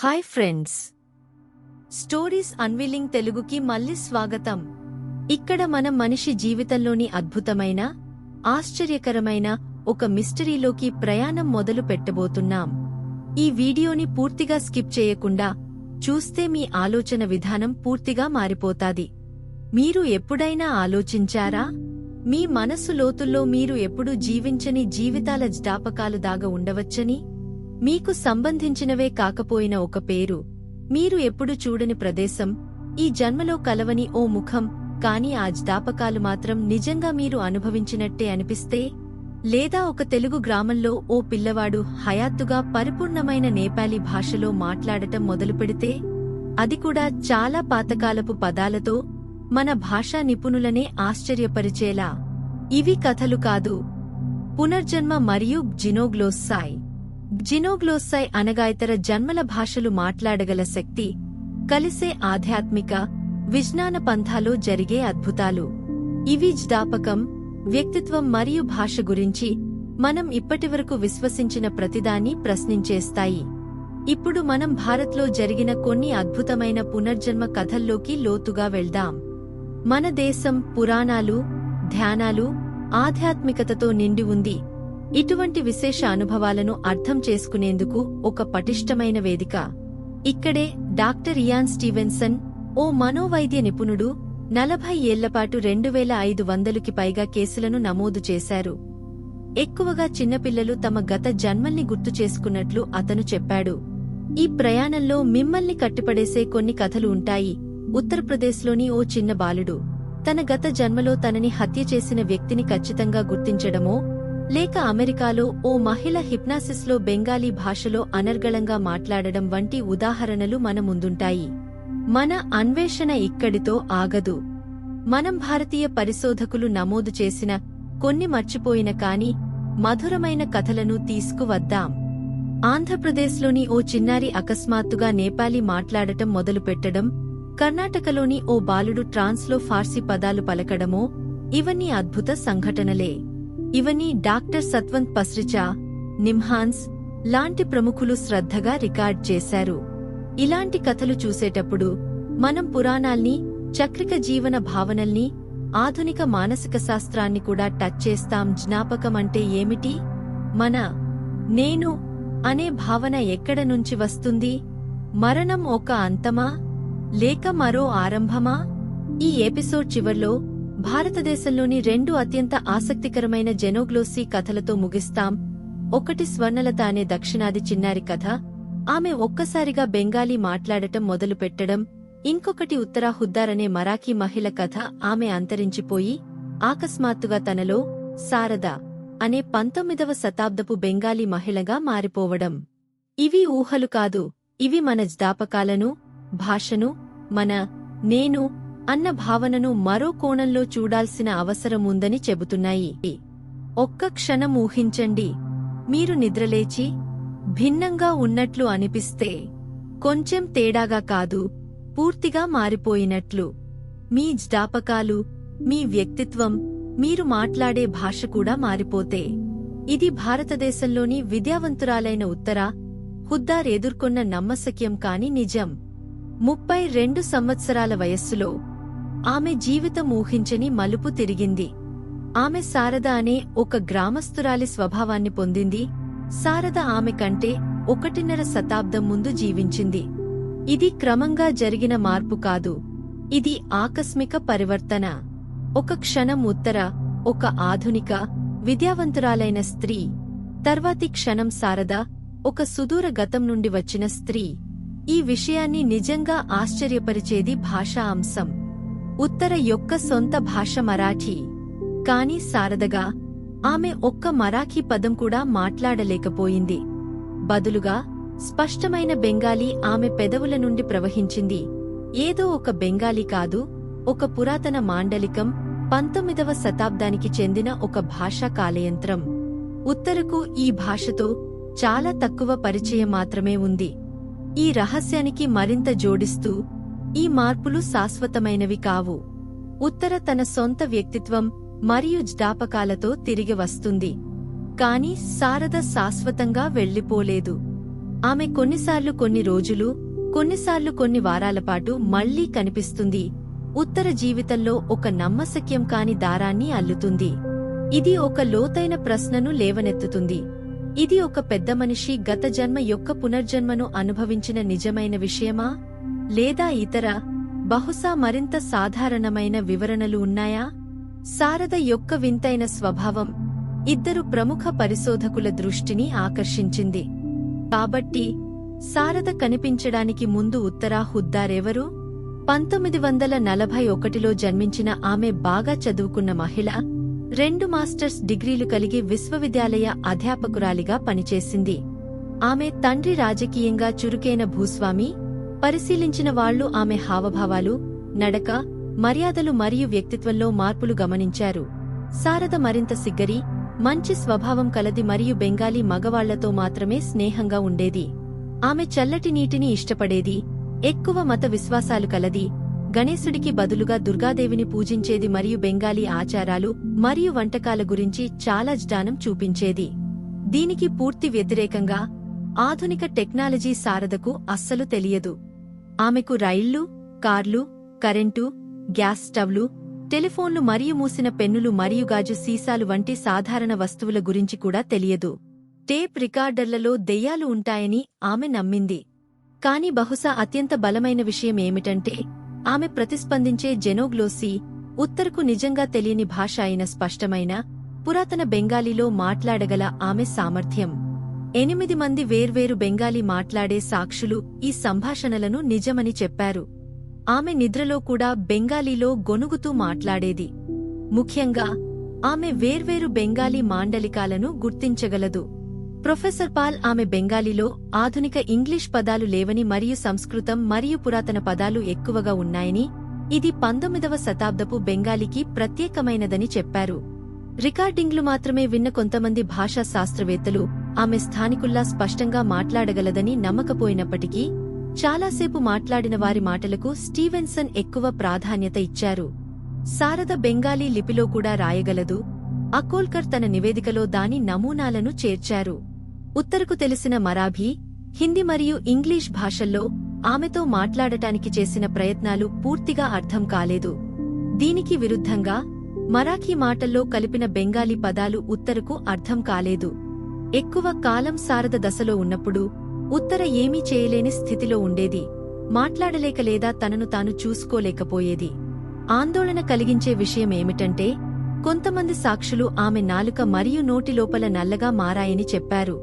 Hi friends stories unveiling తెలుగుకి మళ్ళీ స్వాగతం ఇక్కడ మనం మనిషి జీవితంలోని అద్భుతమైన ఆశ్చర్యకరమైన ఒక మిస్టరీలోకి ప్రయాణం మొదలు పెట్టబోతున్నాం ఈ వీడియోని పూర్తిగా స్కిప్ చేయకుండా చూస్తే మీ ఆలోచన విధానం పూర్తిగా మారిపోతాది మీరు ఎప్పుడైనా ఆలోచించారా మీ మనసు లోతుల్లో మీరు ఎప్పుడూ జీవించని జీవితాల జ్ఞాపకాలు దాగ ఉండవచ్చని మీకు సంబంధించినవే కాకపోయిన ఒక పేరు. మీరు ఎప్పుడు చూడని ప్రదేశం. ఈ జన్మలో కలవని ఓ ముఖం కాని ఆ జ్ఞాపకాలు మాత్రం నిజంగా మీరు అనుభవించినట్టే అనిపిస్తే? లేదా ఒక తెలుగు గ్రామంలో ఓ పిల్లవాడు హయాత్తుగా పరిపూర్ణమైన నేపాలీ భాషలో మాట్లాడటం మొదలుపెడితే అది కూడా చాలా పాతకాలపు పదాలతో మన భాషా నిపుణులనే ఆశ్చర్యపరిచేలా. ఇవి కథలు కాదు. పునర్జన్మ మరియు జినోగ్లోస్సాయ్. జినోగ్లోస్సై అనగా ఇతర జన్మల భాషలు మాట్లాడగల శక్తి కలిసే ఆధ్యాత్మిక విజ్ఞాన పంథాలో జరిగే అద్భుతాలు. ఇవి జ్ఞాపకం వ్యక్తిత్వం మరియు భాష గురించి మనం ఇప్పటివరకు విశ్వసించిన ప్రతిదాన్ని ప్రశ్నించేస్తాయి. ఇప్పుడు మనం భారత్లో జరిగిన కొన్ని అద్భుతమైన పునర్జన్మ కథల్లోకి లోతుగా వెళ్దాం. మన దేశం పురాణాలు ధ్యానాలు ఆధ్యాత్మికతతో నిండి ఉంది. ఇటువంటి విశేష అనుభవాలను అర్థం చేసుకునేందుకు ఒక పటిష్టమైన వేదిక. ఇక్కడే డాక్టర్ ఇయాన్ స్టీవెన్సన్ ఓ మనోవైద్య నిపుణుడు నలభై ఏళ్ళపాటు రెండు వేల ఐదు వందలుకి పైగా కేసులను నమోదు చేశారు. ఎక్కువగా చిన్నపిల్లలు తమ గత జన్మల్ని గుర్తు చేసుకున్నట్లు అతను చెప్పాడు. ఈ ప్రయాణంలో మిమ్మల్ని కట్టిపడేసే కొన్ని కథలు ఉంటాయి. ఉత్తరప్రదేశ్లోని ఓ చిన్న బాలుడు. తన గత జన్మలో తనని హత్య చేసిన వ్యక్తిని ఖచ్చితంగా గుర్తించడమో లేక అమెరికాలో ఓ మహిళ హిప్నాసిస్లో బెంగాలీ భాషలో అనర్గళంగా మాట్లాడడం వంటి ఉదాహరణలు మన ముందుంటాయి. మన అన్వేషణ ఇక్కడితో ఆగదు. మనం భారతీయ పరిశోధకులు నమోదు చేసిన కొన్ని మర్చిపోయిన కాని మధురమైన కథలను తీసుకువద్దాం. ఆంధ్రప్రదేశ్లోని ఓ చిన్నారి అకస్మాత్తుగా నేపాలీ మాట్లాడటం మొదలుపెట్టడం కర్ణాటకలోని ఓ బాలుడు ట్రాన్స్లో ఫార్సీ పదాలు పలకడమో ఇవన్నీ అద్భుత సంఘటనలే. ఇవన్నీ డాక్టర్ సత్వంత్ పస్రిచా నిమ్హాన్స్ లాంటి ప్రముఖులు శ్రద్ధగా రికార్డ్ చేశారు. ఇలాంటి కథలు చూసేటప్పుడు మనం పురాణాల్ని చక్రిక జీవన భావనల్ని ఆధునిక మానసిక శాస్త్రాన్ని కూడా టచ్ చేస్తాం జ్ఞాపకం అంటే ఏమిటి? మన నేను అనే భావన ఎక్కడ నుంచి వస్తుంది? మరణం ఒక అంతమా? లేక మరో ఆరంభమా? ఈ ఎపిసోడ్ చివర్లో భారతదేశంలోని రెండు అత్యంత ఆసక్తికరమైన జెనోగ్లోసీ కథలతో ముగిస్తాం. ఒకటి స్వర్ణలత అనే దక్షిణాది చిన్నారి కథ. ఆమె ఒక్కసారిగా బెంగాలీ మాట్లాడటం మొదలుపెట్టడం. ఇంకొకటి ఉత్తరా హుద్దార్ మరాఠీ మహిళ కథ ఆమె అంతరించిపోయి ఆకస్మాత్తుగా తనలో శారద అనే పంతొమ్మిదవ శతాబ్దపు బెంగాలీ మహిళగా మారిపోవడం. ఇవి ఊహలు కాదు ఇవి మన జ్ఞాపకాలను భాషను మన నేను అన్న భావనను మరో కోణంలో చూడాల్సిన అవసరముందని చెబుతున్నాయి. ఒక్క క్షణం ఊహించండి. మీరు నిద్రలేచి భిన్నంగా ఉన్నట్లు అనిపిస్తే కొంచెం తేడాగా కాదు పూర్తిగా మారిపోయినట్లు. మీ జ్ఞాపకాలు మీ వ్యక్తిత్వం మీరు మాట్లాడే భాష కూడా మారిపోతే. ఇది భారతదేశంలోని విద్యావంతురాలైన ఉత్తర హుద్దార్ ఎదుర్కొన్న నమ్మశక్యం కాని నిజం. ముప్పై రెండు సంవత్సరాల వయస్సులో ఆమె జీవితం ఊహించని మలుపు తిరిగింది. ఆమె శారద అనే ఒక గ్రామస్తురాలి స్వభావాన్ని పొందింది. శారద ఆమె కంటే ఒకటిన్నర శతాబ్దం ముందు జీవించింది. ఇది క్రమంగా జరిగిన మార్పు కాదు. ఇది ఆకస్మిక పరివర్తన. ఒక క్షణం ఉత్తర ఒక ఆధునిక విద్యావంతురాలైన స్త్రీ. తర్వాతి క్షణం శారద ఒక సుదూర గతం నుండి వచ్చిన స్త్రీ. ఈ విషయాన్ని నిజంగా ఆశ్చర్యపరిచేది భాషా అంశం. ఉత్తర యొక్క సొంత భాష మరాఠీ. కాని శారదగా ఆమె ఒక్క మరాఠీ పదం కూడా మాట్లాడలేకపోయింది. బదులుగా స్పష్టమైన బెంగాలీ ఆమె పెదవుల నుండి ప్రవహించింది. ఏదో ఒక బెంగాలీ కాదు ఒక పురాతన మాండలికం పంతొమ్మిదవ శతాబ్దానికి చెందిన ఒక భాషా కాలయంత్రం. ఉత్తరకు ఈ భాషతో చాలా తక్కువ పరిచయం మాత్రమే ఉంది. ఈ రహస్యానికి మరింత జోడిస్తూ ఈ మార్పులు శాశ్వతమైనవి కావు. ఉత్తర తన సొంత వ్యక్తిత్వం మరియు జ్ఞాపకాలతో తిరిగి వస్తుంది. కాని శారద శాశ్వతంగా వెళ్ళిపోలేదు. ఆమె కొన్నిసార్లు కొన్ని రోజులు కొన్నిసార్లు కొన్ని వారాలపాటు మళ్ళీ కనిపిస్తుంది. ఉత్తర జీవితంలో ఒక నమ్మశక్యం కాని దారాన్ని అల్లుతుంది. ఇది ఒక లోతైన ప్రశ్నను లేవనెత్తుతుంది. ఇది ఒక పెద్ద మనిషి గత జన్మ యొక్క పునర్జన్మను అనుభవించిన నిజమైన విషయమా? లేదా ఇతర బహుశా మరింత సాధారణమైన వివరణలు ఉన్నాయా? శారద యొక్క వింతైన స్వభావం ఇద్దరు ప్రముఖ పరిశోధకుల దృష్టిని ఆకర్షించింది. కాబట్టి శారద కనిపించడానికి ముందు ఉత్తరా హుద్దారెవరు పంతొమ్మిది వందల నలభై ఒకటిలో జన్మించిన ఆమె బాగా చదువుకున్న మహిళ రెండు మాస్టర్స్ డిగ్రీలు కలిగి విశ్వవిద్యాలయ అధ్యాపకురాలిగా పనిచేసింది. ఆమె తండ్రి రాజకీయంగా చురుకైన భూస్వామి పరిశీలించిన వాళ్ళు ఆమె హావభావాలు నడక మర్యాదలు మరియు వ్యక్తిత్వంలో మార్పులు గమనించారు. శారద మరింత సిగ్గరి మంచి స్వభావం కలది మరియు బెంగాలీ మగవాళ్ళతో మాత్రమే స్నేహంగా ఉండేది. ఆమె చల్లటి నీటిని ఇష్టపడేది ఎక్కువ మత విశ్వాసాలు కలది గణేశుడికి బదులుగా దుర్గాదేవిని పూజించేది మరియు బెంగాలీ ఆచారాలు మరియు వంటకాల గురించి చాలా జ్ఞానం చూపించేది. దీనికి పూర్తి వ్యతిరేకంగా ఆధునిక టెక్నాలజీ శారదకు అస్సలు తెలియదు. ఆమెకు రైళ్ళు కార్లు కరెంటు గ్యాస్ స్టవ్లు టెలిఫోన్లు మరియు మూసిన పెన్నులు మరియు గాజు సీసాలు వంటి సాధారణ వస్తువుల గురించి కూడా తెలియదు. టేప్ రికార్డర్లలో దెయ్యాలు ఉంటాయని ఆమె నమ్మింది. కాని బహుశా అత్యంత బలమైన విషయం ఏమిటంటే ఆమె ప్రతిస్పందించే జెనోగ్లోసీ ఉత్తరకు నిజంగా తెలియని భాష అయిన స్పష్టమైన పురాతన బెంగాలీలో మాట్లాడగల ఆమె సామర్థ్యం. ఎనిమిది మంది వేర్వేరు బెంగాలీ మాట్లాడే సాక్షులు ఈ సంభాషణలను నిజమని చెప్పారు. ఆమె నిద్రలో కూడా బెంగాలీలో గొనుగుతూ మాట్లాడేది. ముఖ్యంగా ఆమె వేర్వేరు బెంగాలీ మాండలికాలను గుర్తించగలదు. ప్రొఫెసర్ పాల్ ఆమె బెంగాలీలో ఆధునిక ఇంగ్లీష్ పదాలు లేవని మరియు సంస్కృతం మరియు పురాతన పదాలు ఎక్కువగా ఉన్నాయని ఇది పంతొమ్మిదవ శతాబ్దపు బెంగాలీకి ప్రత్యేకమైనదని చెప్పారు. రికార్డింగ్లు మాత్రమే విన్న కొంతమంది భాషా శాస్త్రవేత్తలు ఆమె స్థానికుల్లా స్పష్టంగా మాట్లాడగలదని నమ్మకపోయినప్పటికీ చాలాసేపు మాట్లాడిన వారి మాటలకు స్టీవెన్సన్ ఎక్కువ ప్రాధాన్యత ఇచ్చారు. శారద బెంగాలీ లిపిలో కూడా రాయగలదు. అకోల్కర్ తన నివేదికలో దాని నమూనాలను చేర్చారు. ఉత్తరకు తెలిసిన మరాభీ హిందీ మరియు ఇంగ్లీష్ భాషల్లో ఆమెతో మాట్లాడటానికి చేసిన ప్రయత్నాలు పూర్తిగా అర్థం కాలేదు. దీనికి విరుద్ధంగా మరాఠీ మాటల్లో కలిపిన బెంగాలీ పదాలు ఉత్తరకు అర్థం కాలేదు. ఎక్కువ కాలం శారద దశలో ఉన్నప్పుడు ఉత్తర ఏమీ చేయలేని స్థితిలో ఉండేది. మాట్లాడలేక లేదా తనను తాను చూసుకోలేకపోయేది. ఆందోళన కలిగించే విషయమేమిటంటే కొంతమంది సాక్షులు ఆమె నాలుక మరియు నోటి లోపల నల్లగా మారాయని చెప్పారు.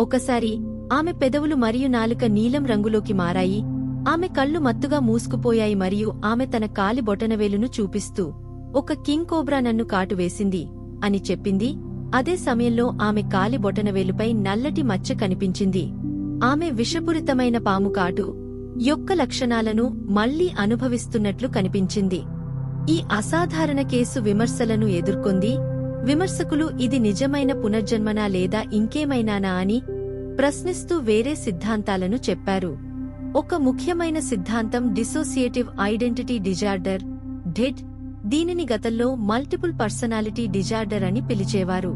ఒకసారి ఆమె పెదవులు మరియు నాలుక నీలం రంగులోకి మారాయి. ఆమె కళ్ళు మత్తుగా మూసుకుపోయాయి మరియు ఆమె తన కాలి బొటనవేలును చూపిస్తూ ఒక కింగ్ కోబ్రా నన్ను కాటువేసింది అని చెప్పింది. అదే సమయంలో ఆమె కాలి బొటనవేలుపై నల్లటి మచ్చ కనిపించింది. ఆమె విషపూరితమైన పాము కాటు యొక్క లక్షణాలను మళ్ళీ అనుభవిస్తున్నట్లు కనిపించింది. ఈ అసాధారణ కేసు విమర్శలను ఎదుర్కొంది విమర్శకులు ఇది నిజమైన పునర్జన్మనా లేదా ఇంకేమైనానా అని ప్రశ్నిస్తూ వేరే సిద్ధాంతాలను చెప్పారు. ఒక ముఖ్యమైన సిద్ధాంతం డిసోసియేటివ్ ఐడెంటిటీ డిజార్డర్ డెడ్ దీనిని గతంలో మల్టిపుల్ పర్సనాలిటీ డిజార్డర్ అని పిలిచేవారు.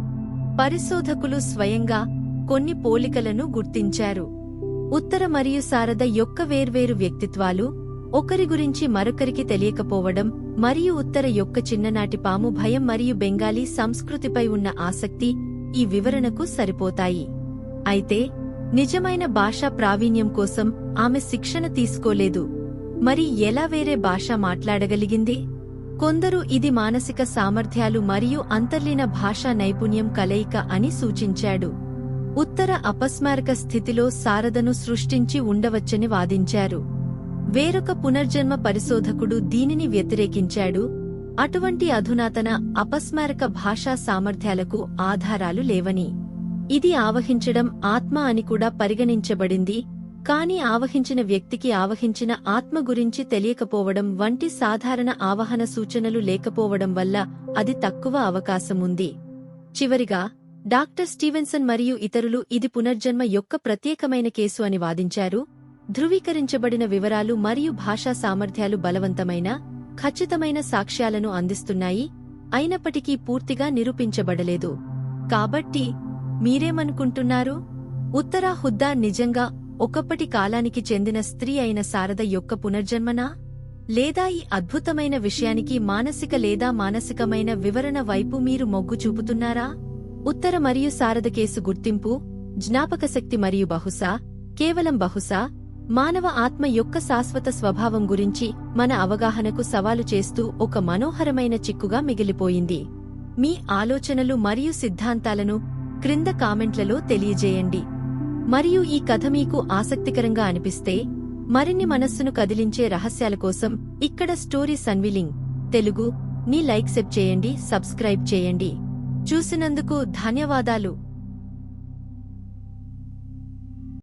పరిశోధకులు స్వయంగా కొన్ని పోలికలను గుర్తించారు. ఉత్తర మరియు శారద యొక్క వేర్వేరు వ్యక్తిత్వాలు ఒకరి గురించి మరొకరికి తెలియకపోవడం మరియు ఉత్తర యొక్క చిన్ననాటి పాము భయం మరియు బెంగాలీ సంస్కృతిపై ఉన్న ఆసక్తి ఈ వివరణకు సరిపోతాయి. అయితే నిజమైన భాషా ప్రావీణ్యం కోసం ఆమె శిక్షణ తీసుకోలేదు. మరి ఎలా వేరే భాష మాట్లాడగలిగింది? కొందరు ఇది మానసిక సామర్థ్యాలు మరియు అంతర్లీన భాషా నైపుణ్యం కలయిక అని సూచించాడు. ఉత్తర అపస్మారక స్థితిలో శారదను సృష్టించి ఉండవచ్చని వాదించారు. వేరొక పునర్జన్మ పరిశోధకుడు దీనిని వ్యతిరేకించాడు. అటువంటి అధునాతన అపస్మారక భాషా సామర్థ్యాలకు ఆధారాలు లేవని. ఇది ఆవహించడం ఆత్మ అని కూడా పరిగణించబడింది. కాని ఆవహించిన వ్యక్తికి ఆవహించిన ఆత్మ గురించి తెలియకపోవడం వంటి సాధారణ ఆవహన సూచనలు లేకపోవడం వల్ల అది తక్కువ అవకాశముంది. చివరిగా డాక్టర్ స్టీవెన్సన్ మరియు ఇతరులు ఇది పునర్జన్మ యొక్క ప్రత్యేకమైన కేసు అని వాదించారు. ధృవీకరించబడిన వివరాలు మరియు భాషా సామర్థ్యాలు బలవంతమైన ఖచ్చితమైన సాక్ష్యాలను అందిస్తున్నాయి అయినప్పటికీ పూర్తిగా నిరూపించబడలేదు. కాబట్టి మీరేమనుకుంటున్నారు? ఉత్తరా హుద్దా నిజంగా ఒకప్పటి కాలానికి చెందిన స్త్రీ అయిన శారద యొక్క పునర్జన్మనా? లేదా ఈ అద్భుతమైన విషయానికి మానసిక లేదా మానసికమైన వివరణ వైపు మీరు మొగ్గు చూపుతున్నారా? ఉత్తర మరియు శారద కేసు గుర్తింపు జ్ఞాపకశక్తి మరియు బహుశా కేవలం బహుశా మానవ ఆత్మ యొక్క శాశ్వత స్వభావం గురించి మన అవగాహనకు సవాలు చేస్తూ ఒక మనోహరమైన చిక్కుగా మిగిలిపోయింది. మీ ఆలోచనలు మరియు సిద్ధాంతాలను క్రింద కామెంట్లలో తెలియజేయండి. మరియు ఈ కథ మీకు ఆసక్తికరంగా అనిపిస్తే మరిన్ని మనస్సును కదిలించే రహస్యాల కోసం ఇక్కడ స్టోరీ సన్విలింగ్ తెలుగు ని లైక్ సెప్ చేయండి సబ్స్క్రైబ్ చేయండి. చూసినందుకు ధన్యవాదాలు.